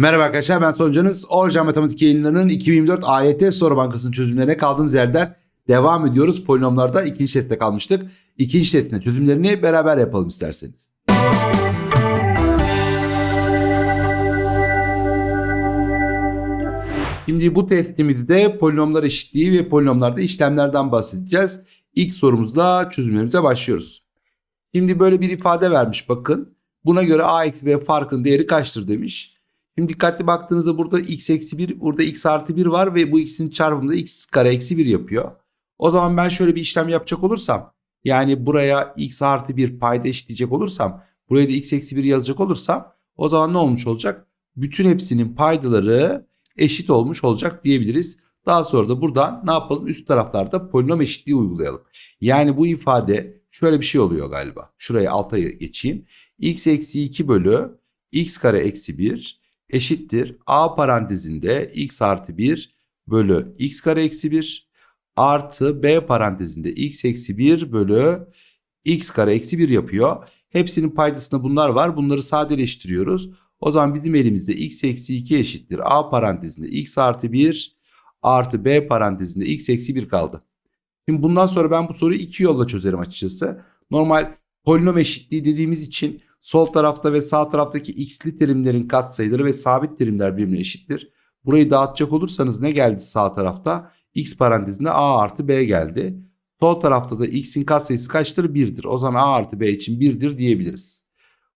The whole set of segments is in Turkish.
Merhaba arkadaşlar ben Sonucanız. Orca Matematik yayınlarının 2024 AYT soru bankasının çözümlerine kaldığımız yerden devam ediyoruz. Polinomlarda ikinci testte kalmıştık. İkinci testin çözümlerini beraber yapalım isterseniz. Şimdi bu testimizde polinomlar eşitliği ve polinomlarda işlemlerden bahsedeceğiz. İlk sorumuzla çözümlerimize başlıyoruz. Şimdi böyle bir ifade vermiş bakın. Buna göre a b farkın değeri kaçtır demiş. Şimdi dikkatli baktığınızda burada x eksi 1 burada x artı 1 var ve bu x'in çarpımı da x kare eksi 1 yapıyor. O zaman ben şöyle bir işlem yapacak olursam yani buraya x artı 1 payda eşitleyecek olursam buraya da x eksi 1 yazacak olursam o zaman ne olmuş olacak? Bütün hepsinin paydaları eşit olmuş olacak diyebiliriz. Daha sonra da buradan ne yapalım? Üst taraflarda polinom eşitliği uygulayalım. Yani bu ifade şöyle bir şey oluyor galiba. Şuraya alta geçeyim. x eksi 2 bölü x kare eksi 1 eşittir. A parantezinde x artı 1 bölü x kare eksi 1 artı b parantezinde x eksi 1 bölü x kare eksi 1 yapıyor. Hepsinin paydasında bunlar var. Bunları sadeleştiriyoruz. O zaman bizim elimizde x eksi 2 eşittir. A parantezinde x artı 1 artı b parantezinde x eksi 1 kaldı. Şimdi bundan sonra ben bu soruyu iki yolla çözerim açıkçası. Normal polinom eşitliği dediğimiz için sol tarafta ve sağ taraftaki x'li terimlerin katsayıları ve sabit terimler birbirine eşittir. Burayı dağıtacak olursanız ne geldi sağ tarafta? x parantezinde a artı b geldi. Sol tarafta da x'in katsayısı kaçtır? 1'dir. O zaman a artı b için 1'dir diyebiliriz.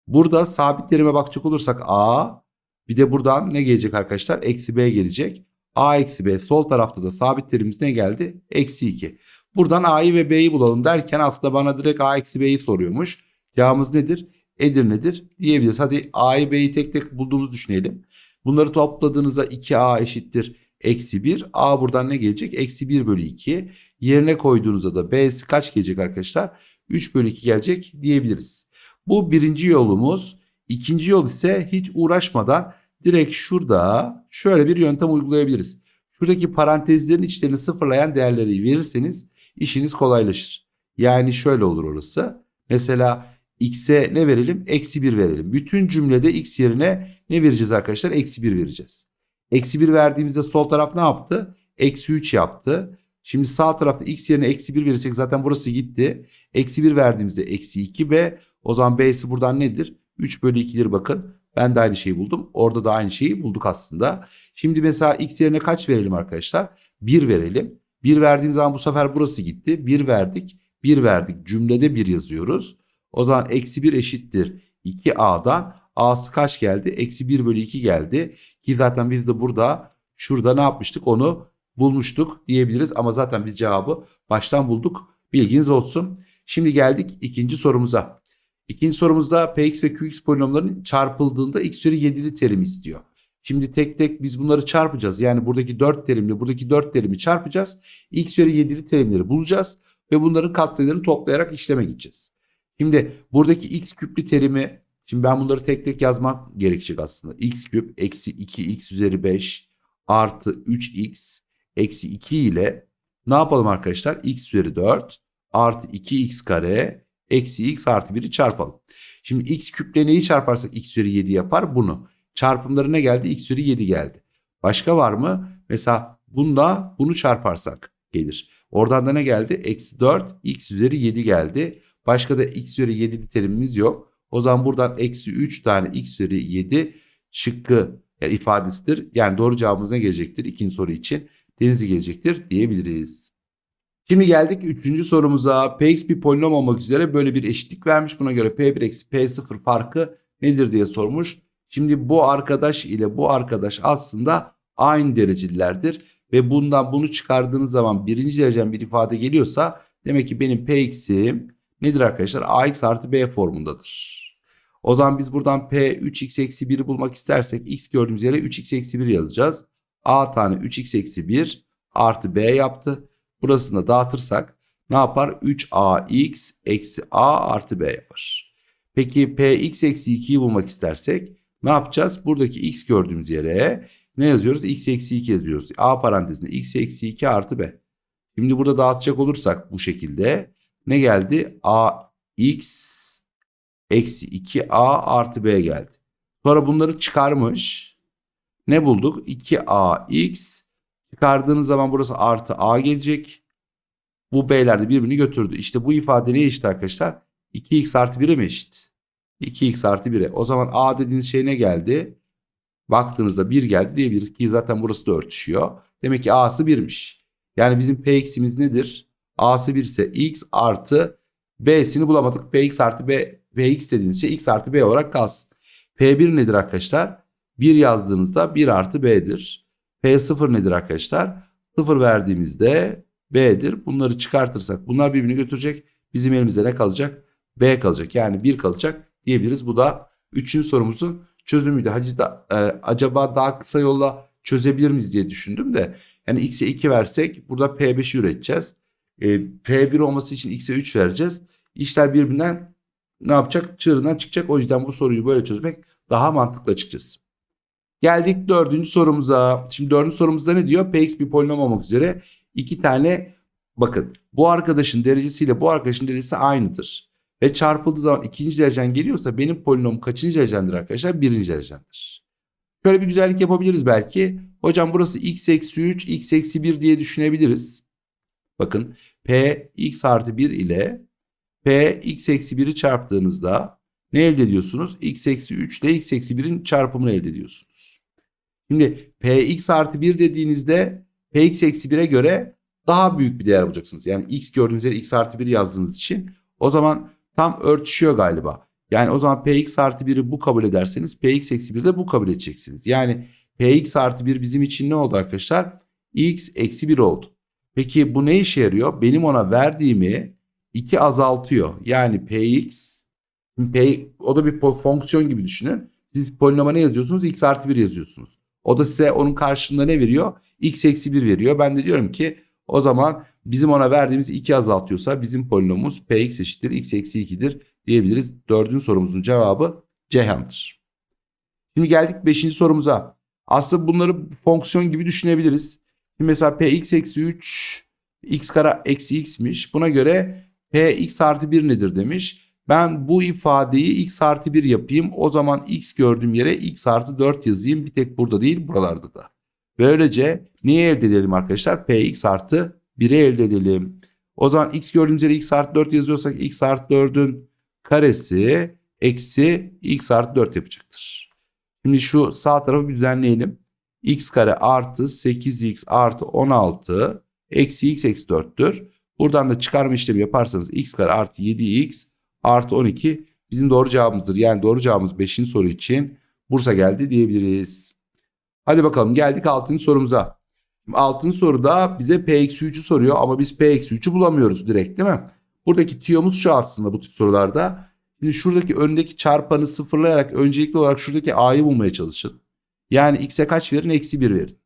Burada sabit terime bakacak olursak a bir de buradan ne gelecek arkadaşlar? Eksi b gelecek. a eksi b sol tarafta da sabit terimiz ne geldi? Eksi 2. Buradan a'yı ve b'yi bulalım derken aslında bana direkt a eksi b'yi soruyormuş. Cevabımız nedir? Edirne'dir diyebiliriz. Hadi a'yı b'yi tek tek bulduğumuzu düşünelim. Bunları topladığınızda 2a eşittir eksi 1. A buradan ne gelecek? Eksi 1 bölü 2. Yerine koyduğunuzda da b'si kaç gelecek arkadaşlar? 3 bölü 2 gelecek diyebiliriz. Bu birinci yolumuz. İkinci yol ise hiç uğraşmadan direkt şurada şöyle bir yöntem uygulayabiliriz. Şuradaki parantezlerin içlerini sıfırlayan değerleri verirseniz işiniz kolaylaşır. Yani şöyle olur orası. Mesela x'e ne verelim? Eksi 1 verelim. Bütün cümlede x yerine ne vereceğiz arkadaşlar? Eksi 1 vereceğiz. Eksi 1 verdiğimizde sol taraf ne yaptı? Eksi 3 yaptı. Şimdi sağ tarafta x yerine eksi 1 verirsek zaten burası gitti. Eksi 1 verdiğimizde eksi 2 b. O zaman b'si buradan nedir? 3 bölü 2'lir bakın. Ben de aynı şeyi buldum. Orada da aynı şeyi bulduk aslında. Şimdi mesela x yerine kaç verelim arkadaşlar? 1 verelim. 1 verdiğim zaman bu sefer burası gitti. 1 verdik. 1 verdik. Cümlede 1 yazıyoruz. O zaman eksi 1 eşittir 2a'dan a'sı kaç geldi? Eksi 1 bölü 2 geldi. Ki zaten biz de burada şurada ne yapmıştık onu bulmuştuk diyebiliriz. Ama zaten biz cevabı baştan bulduk. Bilginiz olsun. Şimdi geldik ikinci sorumuza. İkinci sorumuzda px ve qx polinomlarının çarpıldığında x üzeri 7'li terim istiyor. Şimdi tek tek biz bunları çarpacağız. Yani buradaki 4 terimle buradaki 4 terimi çarpacağız. x üzeri 7'li terimleri bulacağız. Ve bunların katsayılarını toplayarak işleme gideceğiz. Şimdi buradaki x küplü terimi şimdi ben bunları tek tek yazmak gerekecek aslında. x küp eksi 2x üzeri 5 artı 3x eksi 2 ile ne yapalım arkadaşlar? x üzeri 4 artı 2x kare eksi x artı 1'i çarpalım. Şimdi x küple neyi çarparsak x üzeri 7 yapar? Bunu. Çarpımları ne geldi? x üzeri 7 geldi. Başka var mı? Mesela bunda bunu çarparsak gelir. Oradan da ne geldi? Eksi 4 x üzeri 7 geldi. Başka da x üzeri 7'li terimimiz yok. O zaman buradan eksi 3 tane x üzeri 7 şıkkı yani ifadesidir. Yani doğru cevabımız ne gelecektir? İkinci soru için denizi gelecektir diyebiliriz. Şimdi geldik üçüncü sorumuza. Px bir polinom olmak üzere böyle bir eşitlik vermiş. Buna göre P1 eksi P0 farkı nedir diye sormuş. Şimdi bu arkadaş ile bu arkadaş aslında aynı derecelilerdir. Ve bundan bunu çıkardığınız zaman birinci derecen bir ifade geliyorsa demek ki benim Px'im nedir arkadaşlar? Ax artı B formundadır. O zaman biz buradan P 3x eksi 1'i bulmak istersek x gördüğümüz yere 3x eksi 1 yazacağız. A tane 3x eksi 1 artı B yaptı. Burasını da dağıtırsak ne yapar? 3ax eksi a artı b yapar. Peki px eksi 2'yi bulmak istersek ne yapacağız? Buradaki x gördüğümüz yere ne yazıyoruz? x eksi 2 yazıyoruz. a parantezinde x eksi 2 artı b. Şimdi burada dağıtacak olursak bu şekilde ne geldi? ax eksi 2a artı b geldi. Sonra bunları çıkarmış. Ne bulduk? 2ax çıkardığınız zaman burası artı a gelecek. Bu b'ler de birbirini götürdü. İşte bu ifade neye eşit arkadaşlar? 2x artı 1'e mi eşit? 2x artı 1'e. O zaman a dediğiniz şey ne geldi? Baktığınızda 1 geldi diyebiliriz ki zaten burası da örtüşüyor. Demek ki a'sı 1'miş. Yani bizim px'imiz nedir? A'sı 1 ise x artı b'sini bulamadık. px artı b, px dediğiniz şey x artı b olarak kalsın. p1 nedir arkadaşlar? 1 yazdığınızda 1 artı b'dir. p0 nedir arkadaşlar? 0 verdiğimizde b'dir. Bunları çıkartırsak bunlar birbirini götürecek. Bizim elimizde ne kalacak? b kalacak. Yani 1 kalacak diyebiliriz. Bu da 3. sorumuzun çözümüydü. Hacı da, e, acaba daha kısa yolla çözebilir miyiz diye düşündüm de. Yani x'e 2 versek burada p5'i üreteceğiz. E, p1 olması için x'e 3 vereceğiz. İşler birbirinden ne yapacak? Çığırından çıkacak. O yüzden bu soruyu böyle çözmek daha mantıklı açıkçası. Geldik dördüncü sorumuza. Şimdi dördüncü sorumuzda ne diyor? Px bir polinom olmak üzere iki tane bakın bu arkadaşın derecesiyle bu arkadaşın derecesi aynıdır. Ve çarpıldığı zaman ikinci derecen geliyorsa benim polinom kaçıncı derecendir arkadaşlar? Birinci derecendir. Şöyle bir güzellik yapabiliriz belki. Hocam burası x eksi 3, x eksi 1 diye düşünebiliriz. Bakın p x artı 1 ile p x eksi 1'i çarptığınızda ne elde ediyorsunuz? x eksi 3 ile x eksi 1'in çarpımını elde ediyorsunuz. Şimdi px artı 1 dediğinizde px eksi 1'e göre daha büyük bir değer bulacaksınız. Yani x gördüğünüz yere x artı 1 yazdığınız için o zaman tam örtüşüyor galiba. Yani o zaman px artı 1'i bu kabul ederseniz px eksi 1'i de bu kabul edeceksiniz. Yani px artı 1 bizim için ne oldu arkadaşlar? x eksi 1 oldu. Peki bu ne işe yarıyor? Benim ona verdiğimi 2 azaltıyor. Yani px p, o da bir fonksiyon gibi düşünün. Siz polinoma ne yazıyorsunuz? x artı 1 yazıyorsunuz. O da size onun karşılığında ne veriyor? x eksi 1 veriyor. Ben de diyorum ki o zaman bizim ona verdiğimiz 2 azaltıyorsa bizim polinomumuz px eşittir x eksi 2'dir diyebiliriz. Dördüncü sorumuzun cevabı Ceyhan'dır. Şimdi geldik beşinci sorumuza. Aslında bunları fonksiyon gibi düşünebiliriz. Şimdi mesela px eksi 3 x kare eksi x'miş. Buna göre px artı 1 nedir demiş. Ben bu ifadeyi x artı 1 yapayım. O zaman x gördüğüm yere x artı 4 yazayım. Bir tek burada değil buralarda da. Böylece neyi elde edelim arkadaşlar? px artı 1'i elde edelim. O zaman x gördüğümüz yere x artı 4 yazıyorsak x artı 4'ün karesi eksi x artı 4 yapacaktır. Şimdi şu sağ tarafı bir düzenleyelim. X kare artı 8x artı 16 eksi x eksi 4'tür. Buradan da çıkarma işlemi yaparsanız x kare artı 7x artı 12 bizim doğru cevabımızdır. Yani doğru cevabımız 5. soru için Bursa geldi diyebiliriz. Hadi bakalım geldik 6. sorumuza. 6. soruda bize P-3'ü soruyor ama biz P-3'ü bulamıyoruz direkt değil mi? Buradaki tiyomuz şu aslında bu tip sorularda. Şimdi şuradaki öndeki çarpanı sıfırlayarak öncelikli olarak şuradaki a'yı bulmaya çalışın. Yani x'e kaç verin? Eksi 1 verin.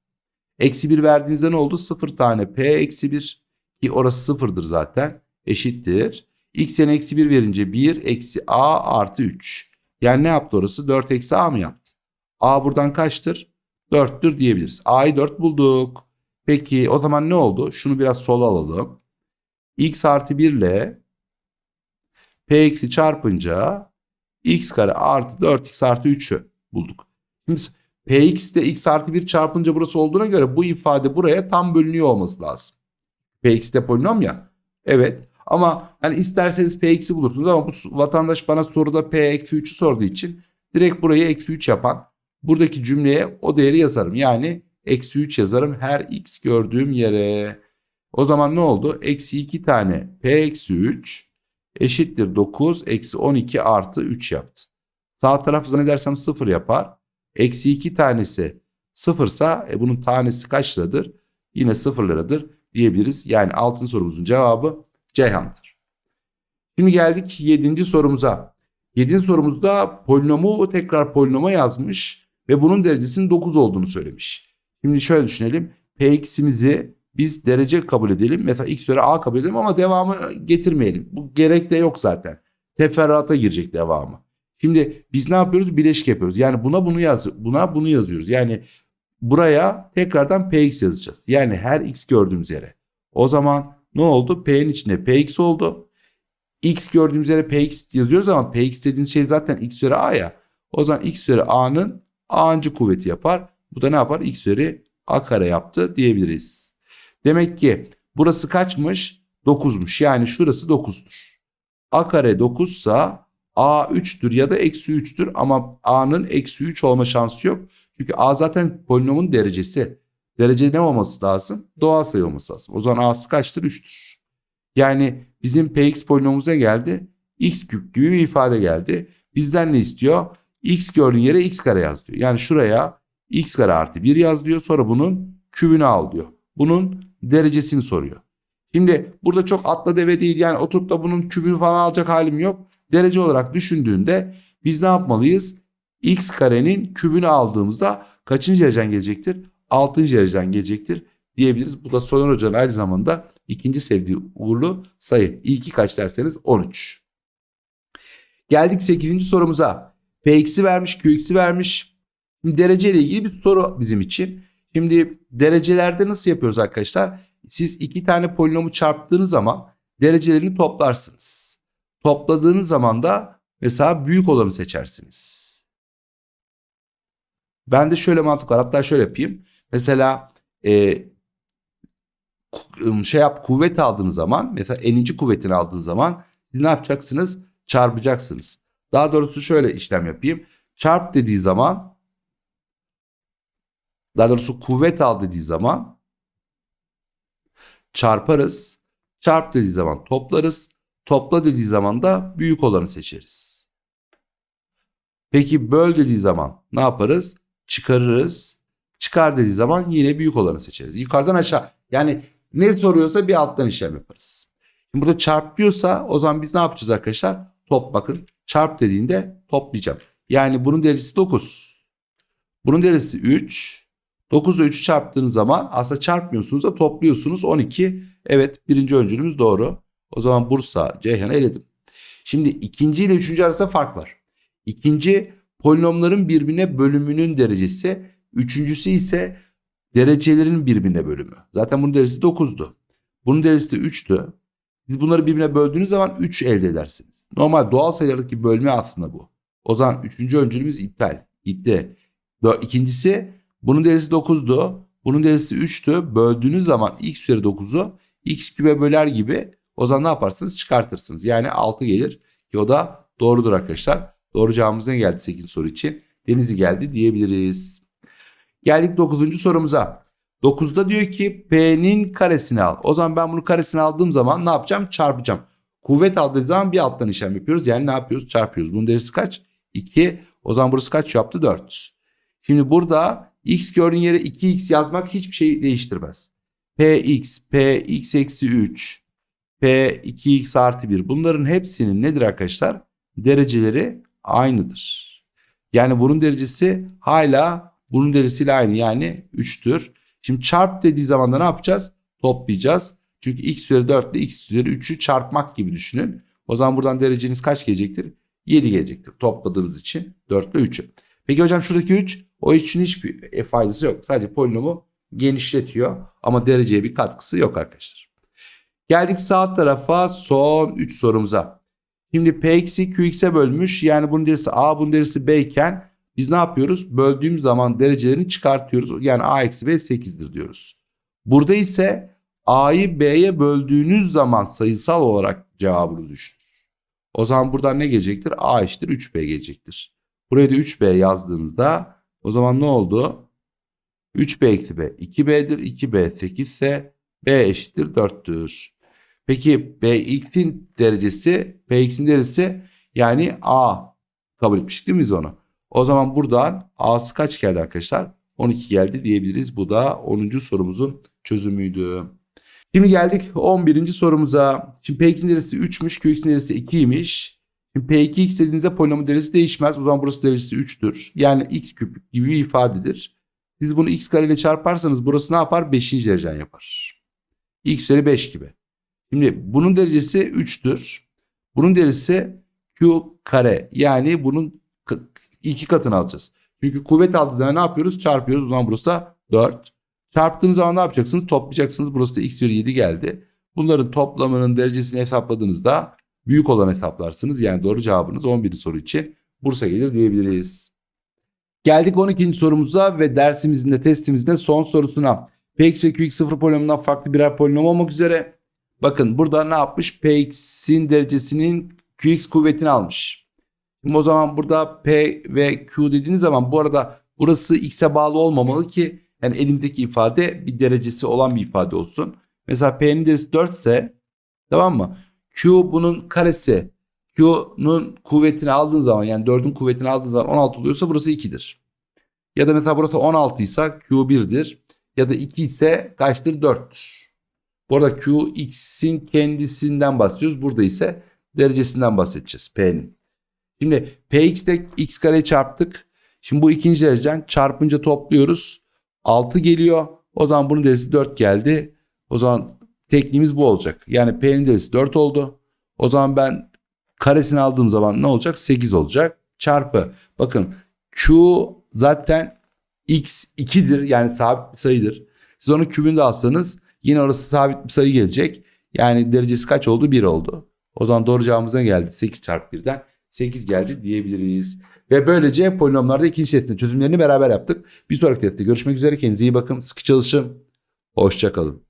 Eksi 1 verdiğinizde ne oldu? 0 tane p eksi 1 ki orası sıfırdır zaten eşittir. x'e eksi 1 verince 1 eksi a artı 3. Yani ne yaptı orası? 4 eksi a mı yaptı? a buradan kaçtır? 4'tür diyebiliriz. a'yı 4 bulduk. Peki o zaman ne oldu? Şunu biraz sola alalım. x artı 1 ile p eksi çarpınca x kare artı 4x artı 3'ü bulduk. Şimdi px de x artı 1 çarpınca burası olduğuna göre bu ifade buraya tam bölünüyor olması lazım. px de polinom ya. Evet ama hani isterseniz px'i bulursunuz ama bu vatandaş bana soruda p eksi 3'ü sorduğu için direkt burayı eksi 3 yapan buradaki cümleye o değeri yazarım. Yani eksi 3 yazarım her x gördüğüm yere. O zaman ne oldu? Eksi 2 tane p eksi 3 eşittir 9 eksi 12 artı 3 yaptı. Sağ taraf zannedersem 0 yapar. Eksi 2 tanesi 0 ise e, bunun tanesi kaç liradır? Yine 0 liradır diyebiliriz. Yani altın sorumuzun cevabı Ceyhan'dır. Şimdi geldik 7. sorumuza. 7. sorumuzda polinomu tekrar polinoma yazmış ve bunun derecesinin 9 olduğunu söylemiş. Şimdi şöyle düşünelim. Px'imizi biz derece kabul edelim. Mesela x üzeri a kabul edelim ama devamı getirmeyelim. Bu gerek de yok zaten. Teferruata girecek devamı. Şimdi biz ne yapıyoruz? Bileşik yapıyoruz. Yani buna bunu yaz, buna bunu yazıyoruz. Yani buraya tekrardan px yazacağız. Yani her x gördüğümüz yere. O zaman ne oldu? P'nin içinde px oldu. x gördüğümüz yere px yazıyoruz ama px dediğiniz şey zaten x üzeri a ya. O zaman x üzeri a'nın a'ncı kuvveti yapar. Bu da ne yapar? X üzeri A kare yaptı diyebiliriz. Demek ki burası kaçmış? 9'muş. Yani şurası 9'dur. A kare 9 ise A 3'tür ya da eksi 3'tür ama A'nın eksi 3 olma şansı yok. Çünkü A zaten polinomun derecesi. Derece ne olması lazım? Doğal sayı olması lazım. O zaman A'sı kaçtır? 3'tür. Yani bizim Px polinomumuza geldi. X küp gibi bir ifade geldi. Bizden ne istiyor? X gördüğün yere X kare yaz diyor. Yani şuraya X kare artı 1 yaz diyor. Sonra bunun kübünü al diyor. Bunun derecesini soruyor. Şimdi burada çok atla deve değil yani oturup da bunun kübünü falan alacak halim yok. Derece olarak düşündüğünde biz ne yapmalıyız? X karenin kübünü aldığımızda kaçıncı dereceden gelecektir? 6. dereceden gelecektir diyebiliriz. Bu da Soner Hoca'nın aynı zamanda ikinci sevdiği uğurlu sayı. İlki kaç derseniz 13. Geldik 8. sorumuza. Px'i vermiş, Qx'i vermiş. Şimdi derece ile ilgili bir soru bizim için. Şimdi derecelerde nasıl yapıyoruz arkadaşlar? Siz iki tane polinomu çarptığınız zaman derecelerini toplarsınız. Topladığınız zaman da mesela büyük olanı seçersiniz. Ben de şöyle mantık var. Hatta şöyle yapayım. Mesela e, şey yap kuvvet aldığınız zaman mesela eninci kuvvetini aldığınız zaman siz ne yapacaksınız? Çarpacaksınız. Daha doğrusu şöyle işlem yapayım. Çarp dediği zaman daha doğrusu kuvvet al dediği zaman çarparız. Çarp dediği zaman toplarız. Topla dediği zaman da büyük olanı seçeriz. Peki böl dediği zaman ne yaparız? Çıkarırız. Çıkar dediği zaman yine büyük olanı seçeriz. Yukarıdan aşağı. Yani ne soruyorsa bir alttan işlem yaparız. Şimdi burada çarp diyorsa o zaman biz ne yapacağız arkadaşlar? Top bakın. Çarp dediğinde toplayacağım. Yani bunun derecesi 9. Bunun derecesi 3. 9 ile 3'ü çarptığınız zaman aslında çarpmıyorsunuz da topluyorsunuz 12. Evet birinci öncülümüz doğru. O zaman Bursa, Ceyhan'ı eledim. Şimdi ikinci ile üçüncü arasında fark var. İkinci polinomların birbirine bölümünün derecesi. Üçüncüsü ise derecelerin birbirine bölümü. Zaten bunun derecesi 9'du. Bunun derecesi de 3'tü. Siz bunları birbirine böldüğünüz zaman 3 elde edersiniz. Normal doğal sayılardaki bölme aslında bu. O zaman üçüncü öncülümüz iptal. Gitti. İkincisi bunun derecesi 9'du. Bunun derecesi 3'tü. Böldüğünüz zaman x üzeri 9'u x küpe böler gibi o zaman ne yaparsınız? Çıkartırsınız. Yani 6 gelir ki o da doğrudur arkadaşlar. Doğru cevabımız ne geldi 8 soru için? Denizli geldi diyebiliriz. Geldik 9. sorumuza. 9'da diyor ki P'nin karesini al. O zaman ben bunu karesini aldığım zaman ne yapacağım? Çarpacağım. Kuvvet aldığı zaman bir alttan işlem yapıyoruz. Yani ne yapıyoruz? Çarpıyoruz. Bunun derecesi kaç? 2. O zaman burası kaç yaptı? 4. Şimdi burada x gördüğün yere 2x yazmak hiçbir şey değiştirmez. px, px eksi 3, p 2x artı 1 bunların hepsinin nedir arkadaşlar? Dereceleri aynıdır. Yani bunun derecesi hala bunun derecesiyle aynı yani 3'tür. Şimdi çarp dediği zaman da ne yapacağız? Toplayacağız. Çünkü x üzeri 4 ile x üzeri 3'ü çarpmak gibi düşünün. O zaman buradan dereceniz kaç gelecektir? 7 gelecektir topladığınız için 4 ile 3'ü. Peki hocam şuradaki 3 o için hiçbir faydası yok. Sadece polinomu genişletiyor ama dereceye bir katkısı yok arkadaşlar. Geldik sağ tarafa son 3 sorumuza. Şimdi px'i qx'e bölmüş yani bunun derecesi a bunun derecesi b iken biz ne yapıyoruz? Böldüğümüz zaman derecelerini çıkartıyoruz. Yani a eksi b 8'dir diyoruz. Burada ise a'yı b'ye böldüğünüz zaman sayısal olarak cevabınız 3'tür. O zaman buradan ne gelecektir? a eşittir 3b gelecektir. Buraya da 3b yazdığınızda o zaman ne oldu? 3b eksi b 2b'dir. 2b 8 ise b eşittir 4'tür. Peki bx'in derecesi px'in derecesi yani a kabul etmiştik değil mi biz onu? O zaman buradan a'sı kaç geldi arkadaşlar? 12 geldi diyebiliriz. Bu da 10. sorumuzun çözümüydü. Şimdi geldik 11. sorumuza. Şimdi px'in derecesi 3'müş, qx'in derecesi 2'ymiş. Şimdi p2x dediğinizde polinomun derecesi değişmez. O zaman burası derecesi 3'tür. Yani x küp gibi bir ifadedir. Siz bunu x kare ile çarparsanız burası ne yapar? 5. derecen yapar. x üzeri 5 gibi. Şimdi bunun derecesi 3'tür. Bunun derecesi q kare. Yani bunun iki katını alacağız. Çünkü kuvvet aldığı zaman ne yapıyoruz? Çarpıyoruz. O zaman burası da 4. Çarptığınız zaman ne yapacaksınız? Toplayacaksınız. Burası da x üzeri 7 geldi. Bunların toplamının derecesini hesapladığınızda büyük olan hesaplarsınız. Yani doğru cevabınız 11. soru için Bursa gelir diyebiliriz. Geldik 12. sorumuza ve dersimizin de testimizin de son sorusuna. Px ve Qx sıfır polinomundan farklı birer polinom olmak üzere. Bakın burada ne yapmış? Px'in derecesinin Qx kuvvetini almış. O zaman burada P ve Q dediğiniz zaman bu arada burası X'e bağlı olmamalı ki yani elimdeki ifade bir derecesi olan bir ifade olsun. Mesela P'nin derecesi 4 ise tamam mı? Q bunun karesi. Q'nun kuvvetini aldığın zaman yani 4'ün kuvvetini aldığın zaman 16 oluyorsa burası 2'dir. Ya da mesela burası 16 ise Q 1'dir. Ya da 2 ise kaçtır? 4'tür. Bu arada Q X'in kendisinden bahsediyoruz. Burada ise derecesinden bahsedeceğiz P'nin. Şimdi Px'te X kareyi çarptık. Şimdi bu ikinci dereceden çarpınca topluyoruz. 6 geliyor. O zaman bunun derecesi 4 geldi. O zaman tekniğimiz bu olacak. Yani P'nin derecesi 4 oldu. O zaman ben karesini aldığım zaman ne olacak? 8 olacak. Çarpı. Bakın Q zaten X 2'dir. Yani sabit bir sayıdır. Siz onun kübünü de alsanız yine orası sabit bir sayı gelecek. Yani derecesi kaç oldu? 1 oldu. O zaman doğru cevabımız ne geldi? 8 çarpı 1'den 8 geldi diyebiliriz. Ve böylece polinomlarda ikinci testin çözümlerini beraber yaptık. Bir sonraki testte görüşmek üzere. Kendinize iyi bakın. Sıkı çalışın. Hoşçakalın.